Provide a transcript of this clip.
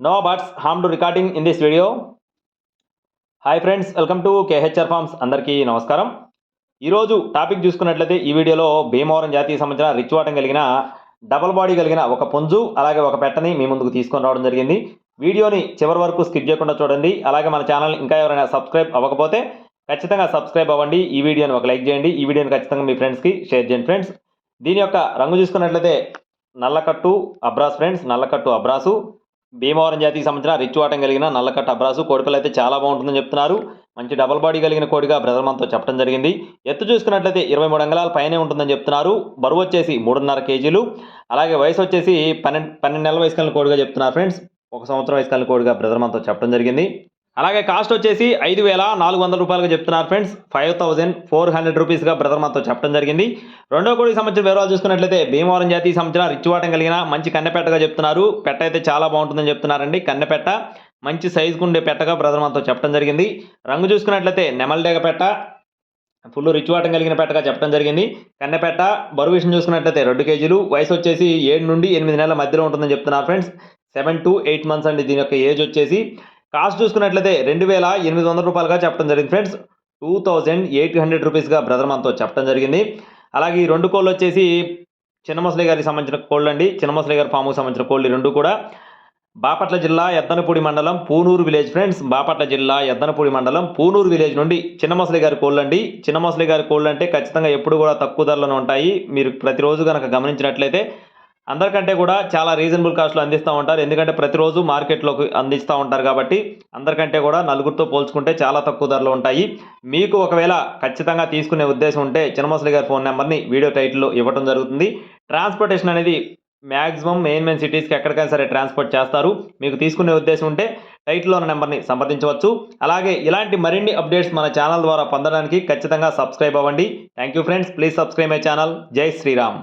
No birds harm to recording in this video hi friends welcome to KHR farms అందరికీ నమస్కారం. ఈరోజు topic చూసుకున్నట్లయితే ఈ వీడియోలో భీమవరం జాతికి సంబంధించిన రిచ్ వాటం కలిగిన డబల్ బాడీ కలిగిన ఒక పుంజు అలాగే ఒక పెట్టని మీ ముందుకు తీసుకొని రావడం జరిగింది. వీడియోని చివరి వరకు స్కిప్ చేయకుండా చూడండి. అలాగే మన ఛానల్ ఇంకా ఎవరైనా సబ్స్క్రైబ్ అవ్వకపోతే ఖచ్చితంగా సబ్స్క్రైబ్ అవ్వండి. ఈ వీడియోని ఒక లైక్ చేయండి. ఈ వీడియోని ఖచ్చితంగా మీ ఫ్రెండ్స్కి షేర్ చేయండి ఫ్రెండ్స్ దీని యొక్క రంగు చూసుకున్నట్లయితే నల్లకట్టు అబ్రాస్ ఫ్రెండ్స్ నల్లకట్టు అబ్రాసు. భీమవరం జాతికి సంబంధించిన రిచ్ వాటం కలిగిన నల్లకట్ట అబ్రాసు కోడిపిల్ల అయితే చాలా బాగుంటుందని చెప్తున్నారు. మంచి డబల్ బాడీ కలిగిన కోడిగా బ్రదర్ మనతో చెప్పడం జరిగింది. ఎత్తు చూసుకున్నట్లయితే ఇరవై మూడు అంగళాల పైనే ఉంటుందని చెప్తున్నారు. బరువు వచ్చేసి మూడున్నర కేజీలు. అలాగే వయసు వచ్చేసి పన్నెండు పన్నెండు నెలల వయసు కలిగిన కోడిగా చెప్తున్నారు ఫ్రెండ్స్ ఒక సంవత్సరం వయసు కలిగిన కోడిగా బ్రదర్ మనతో చెప్పడం జరిగింది. అలాగే కాస్ట్ వచ్చేసి ఐదు వేల నాలుగు వందల రూపాయలుగా చెప్తున్నారు friends. Five thousand four hundred రూపీస్గా brother మాతో చెప్పడం జరిగింది. రెండో కోడికి సంబంధించిన వివరాలు చూసుకున్నట్లయితే భీమవరం జాతికి సంబంధించిన రిచ్ వాటం కలిగిన మంచి కన్నెపెట్టగా చెప్తున్నారు. పెట్ట అయితే చాలా బాగుంటుందని చెప్తున్నారండి. కన్నెపెట్ట మంచి సైజుకు ఉండే పెట్టగా బ్రదర్ మాతో చెప్పడం జరిగింది. రంగు చూసుకున్నట్లయితే నెమల్డేగ పెట్ట ఫుల్ రిచ్ వాటం కలిగిన పెట్టగా చెప్పడం జరిగింది. కన్నెపెట్ట బరువు విషయం చూసుకున్నట్లయితే రెండు కేజీలు. వయసు వచ్చేసి ఏడు నుండి ఎనిమిది నెలల మధ్యలో ఉంటుందని చెప్తున్నారు friends. Seven to eight months అండి దీని యొక్క ఏజ్ వచ్చేసి. కాస్ట్ చూసుకున్నట్లయితే రెండు వేల ఎనిమిది వందల రూపాయలుగా చెప్పడం జరిగింది. Friends two thousand eight hundred రూపీస్గా brother మనతో చెప్పడం జరిగింది. అలాగే ఈ రెండు కోళ్ళు వచ్చేసి చిన్నమసలి గారికి సంబంధించిన కోళ్ళు అండి. చిన్నమసలి గారి ఫాముకు సంబంధించిన కోళ్ళు రెండు కూడా. బాపట్ల జిల్లా ఎద్దనపూడి మండలం పూనూరు విలేజ్ ఫ్రెండ్స్ బాపట్ల జిల్లా ఎద్దనపూడి మండలం పూనూరు విలేజ్ నుండి చిన్నమసలి గారి కోళ్ళు అండి. చిన్నమసలి గారి కోళ్ళు అంటే ఖచ్చితంగా ఎప్పుడు కూడా తక్కువ ధరలోనే ఉంటాయి. మీరు ప్రతిరోజు కనుక గమనించినట్లయితే అందరికంటే కూడా చాలా రీజనబుల్ కాస్ట్లో అందిస్తూ ఉంటారు. ఎందుకంటే ప్రతిరోజు మార్కెట్లోకి అందిస్తూ ఉంటారు కాబట్టి అందరికంటే కూడా నలుగురితో పోల్చుకుంటే చాలా తక్కువ ధరలు ఉంటాయి. మీకు ఒకవేళ ఖచ్చితంగా తీసుకునే ఉద్దేశం ఉంటే చిన్నమసలి గారి ఫోన్ నెంబర్ని వీడియో టైటిల్లో ఇవ్వడం జరుగుతుంది. ట్రాన్స్పోర్టేషన్ అనేది మ్యాక్సిమం మెయిన్ మెయిన్ సిటీస్కి ఎక్కడికైనా సరే ట్రాన్స్పోర్ట్ చేస్తారు. మీకు తీసుకునే ఉద్దేశం ఉంటే టైటిల్లో ఉన్న నెంబర్ని సంప్రదించవచ్చు. అలాగే ఇలాంటి మరిన్ని అప్డేట్స్ మన ఛానల్ ద్వారా పొందడానికి ఖచ్చితంగా సబ్స్క్రైబ్ అవ్వండి. Thank you friends. Please subscribe my channel. జై శ్రీరామ్.